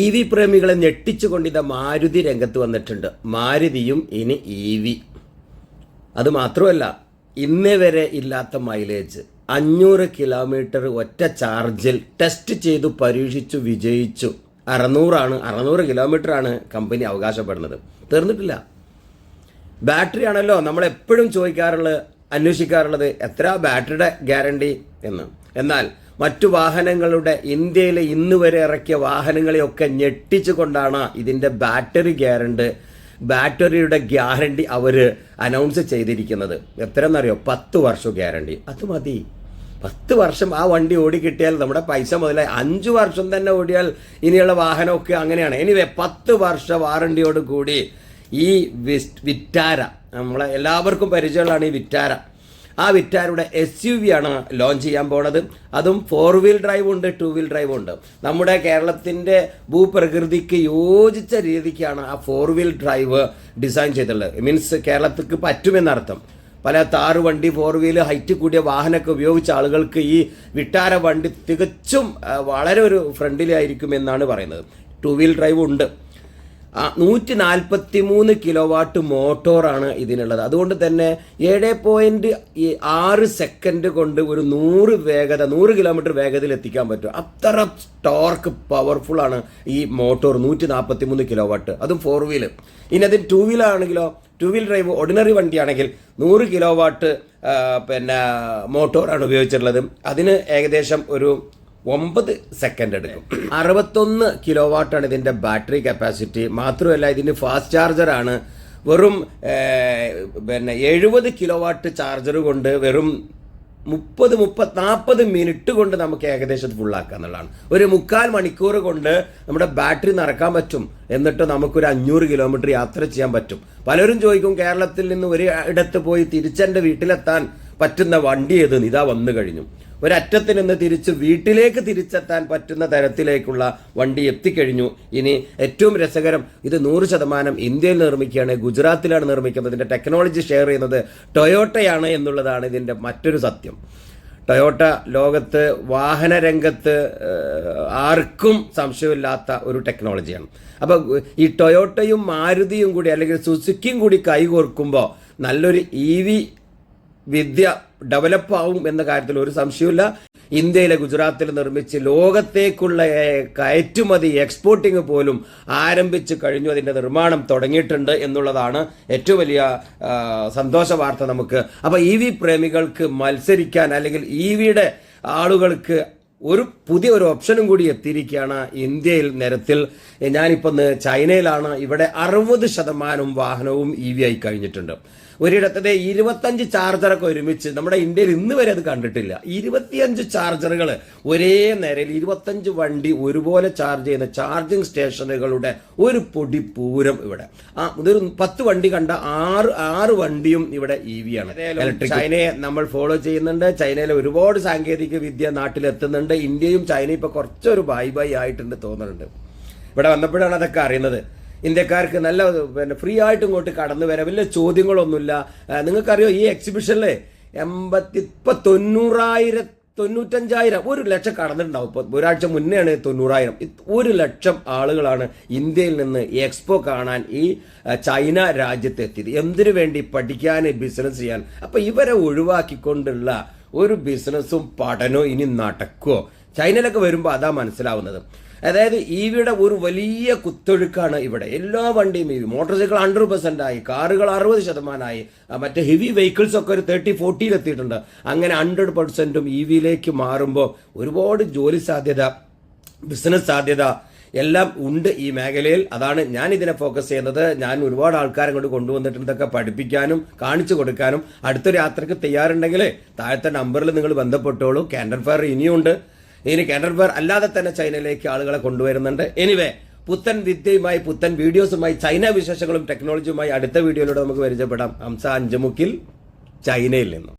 E V പ്രേമികളെ ഞെട്ടിച്ചുകൊണ്ട് ഇതാ മാരുതി രംഗത്ത് വന്നിട്ടുണ്ട്. മാരുതിയും ഇനി ഇ വി. അത് മാത്രമല്ല ഇന്നേ വരെ ഇല്ലാത്ത മൈലേജ്. അഞ്ഞൂറ് കിലോമീറ്റർ ഒറ്റ ചാർജിൽ ടെസ്റ്റ് ചെയ്തു പരീക്ഷിച്ചു വിജയിച്ചു. അറുന്നൂറാണ് അറുന്നൂറ് ആണ് കമ്പനി അവകാശപ്പെടുന്നത്. തീർന്നിട്ടില്ല. ബാറ്ററി ആണല്ലോ നമ്മളെപ്പോഴും ചോദിക്കാറുള്ളത് അന്വേഷിക്കാറുള്ളത് എത്ര ബാറ്ററിയുടെ ഗ്യാരണ്ടി എന്ന്. എന്നാൽ മറ്റു വാഹനങ്ങളുടെ ഇന്ത്യയിലെ ഇന്ന് വരെ ഇറക്കിയ വാഹനങ്ങളെയൊക്കെ ഞെട്ടിച്ചുകൊണ്ടാണ് ഇതിന്റെ ബാറ്ററി ഗ്യാരണ്ട് ബാറ്ററിയുടെ ഗ്യാരണ്ടി അവർ അനൗൺസ് ചെയ്തിരിക്കുന്നത്. എത്രയെന്നറിയോ? പത്ത് വർഷം ഗ്യാരണ്ടി. അത് മതി. പത്ത് വർഷം ആ വണ്ടി ഓടിക്കിട്ടിയാൽ നമ്മുടെ പൈസ മുതലായി അഞ്ച് വർഷം തന്നെ ഓടിയാൽ ഇനിയുള്ള വാഹനമൊക്കെ അങ്ങനെയാണ്. എനിവേ പത്ത് വർഷ വാറണ്ടിയോട് കൂടി ഈ വിറ്റാര നമ്മളെ എല്ലാവർക്കും പരിചയമുള്ളതാണ് ഈ വിറ്റാര. ആ വിറ്റാരയുടെ എസ് യു വി ആണ് ലോഞ്ച് ചെയ്യാൻ പോണത്. അതും ഫോർ വീൽ ഡ്രൈവ് ഉണ്ട് ടു വീൽ ഡ്രൈവ് ഉണ്ട്. നമ്മുടെ കേരളത്തിന്റെ ഭൂപ്രകൃതിക്ക് യോജിച്ച രീതിക്കാണ് ആ ഫോർ വീൽ ഡ്രൈവ് ഡിസൈൻ ചെയ്തിട്ടുള്ളത്. മീൻസ് കേരളത്തിക്ക് പറ്റുമെന്നർത്ഥം പല താറ് വണ്ടി ഫോർ വീൽ ഹൈറ്റ് കൂടിയ വാഹനമൊക്കെ ഉപയോഗിച്ച ആളുകൾക്ക് ഈ വിട്ടാര വണ്ടി തികച്ചും വളരെ ഒരു ഫ്രണ്ട്ലി ആയിരിക്കും എന്നാണ് പറയുന്നത്. ടു വീൽ ഡ്രൈവ് ഉണ്ട്. നൂറ്റി നാൽപ്പത്തി മൂന്ന് കിലോ വാട്ട് മോട്ടോറാണ് ഇതിനുള്ളത്. അതുകൊണ്ട് തന്നെ ഏഴ് പോയിന്റ് ആറ് സെക്കൻഡ് കൊണ്ട് ഒരു നൂറ് വേഗത നൂറ് കിലോമീറ്റർ വേഗതയിൽ എത്തിക്കാൻ പറ്റും. അത്ര ടോർക്ക് പവർഫുൾ ആണ് ഈ മോട്ടോർ നൂറ്റി നാൽപ്പത്തി മൂന്ന് കിലോ വാട്ട് അതും ഫോർ വീൽ ഇനി അതിന് ടു വീലാണെങ്കിലോ ടു വീൽ ഡ്രൈവ് ഓർഡിനറി വണ്ടിയാണെങ്കിൽ നൂറ് കിലോ വാട്ട് പിന്നെ മോട്ടോറാണ് ഉപയോഗിച്ചിട്ടുള്ളത്. അതിന് ഏകദേശം ഒരു ഒമ്പത് സെക്കൻഡ് എടുക്കും. അറുപത്തൊന്ന് കിലോ വാട്ടാണ് ഇതിന്റെ ബാറ്ററി കപ്പാസിറ്റി മാത്രമല്ല ഇതിന് ഫാസ്റ്റ് ചാർജറാണ് വെറും പിന്നെ എഴുപത് കിലോ വാട്ട് ചാർജർ കൊണ്ട് വെറും മുപ്പത് മുപ്പത് നാൽപ്പത് മിനിറ്റ് കൊണ്ട് നമുക്ക് ഏകദേശം ഫുള്ളാക്കുക എന്നുള്ളതാണ്. ഒരു മുക്കാൽ മണിക്കൂർ കൊണ്ട് നമ്മുടെ ബാറ്ററി നിറക്കാൻ പറ്റും. എന്നിട്ട് നമുക്കൊരു അഞ്ഞൂറ് കിലോമീറ്റർ യാത്ര ചെയ്യാൻ പറ്റും. പലരും ചോദിക്കും കേരളത്തിൽ നിന്ന് ഒരു ഇടത്ത് പോയി തിരിച്ചെന്റെ വീട്ടിലെത്താൻ പറ്റുന്ന വണ്ടി ഏത് ഇതാ വന്നു കഴിഞ്ഞു. ഒരറ്റത്ത് നിന്ന് തിരിച്ച് വീട്ടിലേക്ക് തിരിച്ചെത്താൻ പറ്റുന്ന തരത്തിലേക്കുള്ള വണ്ടി എത്തിക്കഴിഞ്ഞു. ഇനി ഏറ്റവും രസകരം ഇത് നൂറ് ശതമാനം ഇന്ത്യയിൽ നിർമ്മിക്കുകയാണ്. ഗുജറാത്തിലാണ് നിർമ്മിക്കുന്നത്. ഇതിന്റെ ടെക്നോളജി ഷെയർ ചെയ്യുന്നത് ടൊയോട്ടയാണ് എന്നുള്ളതാണ് ഇതിന്റെ മറ്റൊരു സത്യം. ടൊയോട്ട ലോകത്ത് വാഹന രംഗത്ത് ആർക്കും സംശയമില്ലാത്ത ഒരു ടെക്നോളജിയാണ് അപ്പോൾ ഈ ടൊയോട്ടയും മാരുതിയും കൂടി അല്ലെങ്കിൽ സുസുക്കിയും കൂടി കൈകോർക്കുമ്പോൾ നല്ലൊരു ഇ വി വിദ്യ ഡെവലപ്പ് ആവും എന്ന കാര്യത്തിൽ ഒരു സംശയമില്ല ഇന്ത്യയിലെ ഗുജറാത്തിൽ നിർമ്മിച്ച് ലോകത്തേക്കുള്ള കയറ്റുമതി എക്സ്പോർട്ടിങ് പോലും ആരംഭിച്ച് കഴിഞ്ഞു. അതിന്റെ നിർമ്മാണം തുടങ്ങിയിട്ടുണ്ട് എന്നുള്ളതാണ് ഏറ്റവും വലിയ സന്തോഷ വാർത്ത നമുക്ക്. അപ്പോൾ ഇ വി പ്രേമികൾക്ക് മത്സരിക്കാൻ അല്ലെങ്കിൽ ഇ വിയുടെ ആളുകൾക്ക് ഒരു പുതിയ ഒരു ഓപ്ഷനും കൂടി എത്തിയിരിക്കുകയാണ് ഇന്ത്യയിൽ നിരത്തിൽ. ഞാനിപ്പോൾ ചൈനയിലാണ്. ഇവിടെ അറുപത് ശതമാനം വാഹനവും ഇ വി ആയി കഴിഞ്ഞിട്ടുണ്ട്. ഒരിടത്തത് ഇരുപത്തഞ്ച് ചാർജറൊക്കെ ഒരുമിച്ച് നമ്മുടെ ഇന്ത്യയിൽ ഇന്ന് വരെ അത് കണ്ടിട്ടില്ല. ഇരുപത്തിയഞ്ച് ചാർജറുകൾ ഒരേ നേരയിൽ ഇരുപത്തഞ്ച് വണ്ടി ഒരുപോലെ ചാർജ് ചെയ്യുന്ന ചാർജിങ് സ്റ്റേഷനുകളുടെ ഒരു പൊടി പൂരം ഇവിടെ. ആ ഇതൊരു പത്ത് വണ്ടി കണ്ട ആറ് ആറ് വണ്ടിയും ഇവിടെ ഇ വി ആണ്. ചൈനയെ നമ്മൾ ഫോളോ ചെയ്യുന്നുണ്ട്. ചൈനയിലെ ഒരുപാട് സാങ്കേതിക വിദ്യ നാട്ടിലെത്തുന്നുണ്ട്. ഇന്ത്യയും ചൈനയും ഇപ്പൊ കുറച്ചൊരു ബൈ ബൈ ആയിട്ടുണ്ട് തോന്നുന്നുണ്ട് ഇവിടെ വന്നപ്പോഴാണ് അതൊക്കെ അറിയുന്നത്. ഇന്ത്യക്കാർക്ക് നല്ല പിന്നെ ഫ്രീ ആയിട്ട് ഇങ്ങോട്ട് കടന്നു വരാം വലിയ ചോദ്യങ്ങളൊന്നുമില്ല. നിങ്ങൾക്കറിയോ ഈ എക്സിബിഷനിലെ എൺപത്തി ഇപ്പൊ തൊണ്ണൂറായിരം തൊണ്ണൂറ്റഞ്ചായിരം ഒരു ലക്ഷം കടന്നിട്ടുണ്ടാവും. ഇപ്പോൾ ഒരാഴ്ച മുന്നെയാണ് തൊണ്ണൂറായിരം. ഒരു ലക്ഷം ആളുകളാണ് ഇന്ത്യയിൽ നിന്ന് എക്സ്പോ കാണാൻ ഈ ചൈന രാജ്യത്ത് എത്തിയത്. എന്തിനു വേണ്ടി പഠിക്കാൻ ബിസിനസ് ചെയ്യാൻ? അപ്പോൾ ഇവരെ ഒഴിവാക്കിക്കൊണ്ടുള്ള ഒരു ബിസിനസ്സും പഠനവും ഇനി നടക്കുമോ ചൈനയിലൊക്കെ വരുമ്പോൾ അതാ മനസ്സിലാവുന്നത്. അതായത് ഇ വിയുടെ ഒരു വലിയ കുത്തൊഴുക്കാണ് ഇവിടെ. എല്ലാ വണ്ടിയും E V motorcycle hundred percent ആയി കാറുകൾ അറുപത് ശതമാനമായി മറ്റേ ഹെവി വെഹിക്കിൾസ് ഒക്കെ ഒരു തേർട്ടി ഫോർട്ടിയിൽ എത്തിയിട്ടുണ്ട്. അങ്ങനെ ഹൺഡ്രഡ് പെർസെന്റും ഇ വിയിലേക്ക് മാറുമ്പോൾ ഒരുപാട് ജോലി സാധ്യത ബിസിനസ് സാധ്യത എല്ലാം ഉണ്ട് ഈ മേഖലയിൽ. അതാണ് ഞാൻ ഇതിനെ ഫോക്കസ് ചെയ്യുന്നത്. ഞാൻ ഒരുപാട് ആൾക്കാരെ കൊണ്ട് കൊണ്ടുവന്നിട്ടുണ്ട് ഇതൊക്കെ പഠിപ്പിക്കാനും കാണിച്ചു കൊടുക്കാനും. അടുത്തൊരു യാത്രയ്ക്ക് തയ്യാറുണ്ടെങ്കിൽ താഴത്തെ നമ്പറിൽ നിങ്ങൾ ബന്ധപ്പെട്ടോളൂ. കാൻഡർ ഫെയർ ഇനിയുണ്ട്. ഇനി കാൻഡർ ഫെയർ അല്ലാതെ തന്നെ ചൈനയിലേക്ക് ആളുകളെ കൊണ്ടുവരുന്നുണ്ട്. എനിവേ പുത്തൻ വിദ്യയുമായി പുത്തൻ വീഡിയോസുമായി ചൈന വിശേഷങ്ങളും ടെക്നോളജിയുമായി അടുത്ത വീഡിയോയിലൂടെ നമുക്ക് പരിചയപ്പെടാം. ഹംസ അഞ്ചുമുക്കിൽ ചൈനയിൽ നിന്നും.